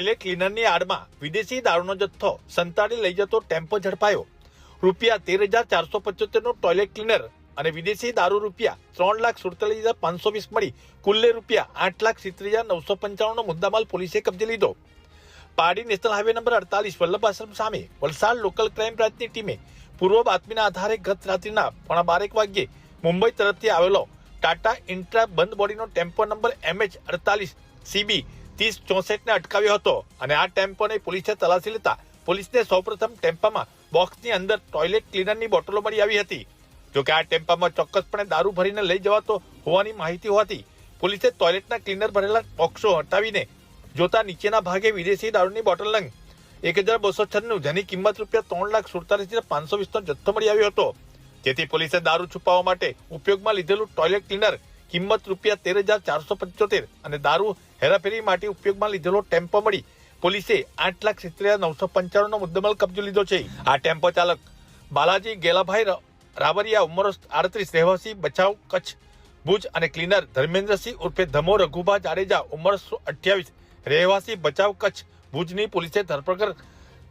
Toilet ક્લીનરની આડમાં વિદેશી દારૂનો જથ્થો સંતાડી લઈ જતો ટેમ્પો ઝડપાયો. રૂપિયા તેર હજાર ચારસો પંચોતેરનું ટોયલેટ ક્લીનર અને વિદેશી દારૂ રૂપિયા ત્રણ લાખ સુડતાલીસ હજાર પાંચસો વીસ મળી કુલ્લે રૂપિયા આઠ લાખ સિત્તેર હજાર નવસો પંચાણુંનો મુદ્દામાલ પોલીસે કબજે લીધો. પાડી નેશનલ હાઈવે નંબર અડતાલીસ વલ્લભ આશ્રમ સામે વલસાડ લોકલ ક્રાઇમ બ્રાન્ચની ટીમે પૂર્વ બાતમીના આધારે ગત રાત્રિના પોણા બારેક વાગ્યે મુંબઈ તરફથી આવેલો ટાટા ઇન્ટ્રા બંધ બોડીનો ટેમ્પો નંબર એમએચ અડતાલીસ સીબી ત્રીસ ચોસઠને અટકાવ્યો હતો અને આ ટેમ્પોને પોલીસે તલાશી લેતા પોલીસને સૌપ્રથમ ટેમ્પામાં બોક્સની અંદર ટોયલેટ ક્લીનરની બોટલો મળી આવી હતી. જોકે આ ટેમ્પામાં ચોક્કસપણે દારૂ ભરીને લઈ જવાતો હોવાની માહિતી હોવાથી પોલીસે ટોયલેટના ક્લીનર ભરેલા બોક્સો હટાવીને જોતા નીચેના ભાગે વિદેશી દારૂની બોટલ નંગ એક હજાર બસો છન્નું, જેની કિંમત રૂપિયા ત્રણ લાખ સુડતાલીસ હજાર પાંચસો વીસનો જથ્થો મળી આવ્યો હતો. જેથી પોલીસે દારૂ છુપાવવા માટે ઉપયોગમાં લીધેલું ટોયલેટ ક્લીનર કિંમત રૂપિયા તેર હજાર ચારસો પંચોતેર અને દારૂ હેરાફેરી માટે ઉપયોગમાં લીધેલો ટેમ્પો મળી. પોલીસે આઠ લાખ સિત્તેર હજાર નવસો પંચાણુંનો મુદ્દામાલ કબજો લીધો છે. આ ટેમ્પો ચાલક બાલાજી ગેલાભાઈ રાવરિયા ઉંમર આડત્રીસ રહેવાસી બચાવ, કચ્છ ભુજ અને ક્લીનર ધર્મેન્દ્રસિંહ ઉર્ફે ધમો રઘુભા જાડેજા ઉંમર અઠ્યાવીસ રહેવાસી બચાવ, કચ્છ ભુજની પોલીસે ધરપકડ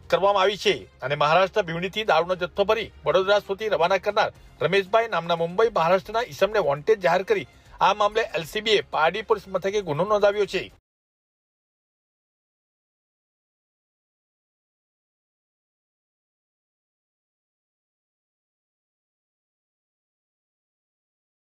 કરવામાં આવી છે અને મહારાષ્ટ્ર ભીવણીથી દારૂનો જથ્થો ભરી વડોદરા સુધી રવાના કરનાર રમેશભાઈ નામના મુંબઈ મહારાષ્ટ્રના ઈસમને વોન્ટેડ જાહેર કરી આ મામલે એલસીબીએ પારડી પોલીસ મથકે ગુનો નોંધાવ્યો છે.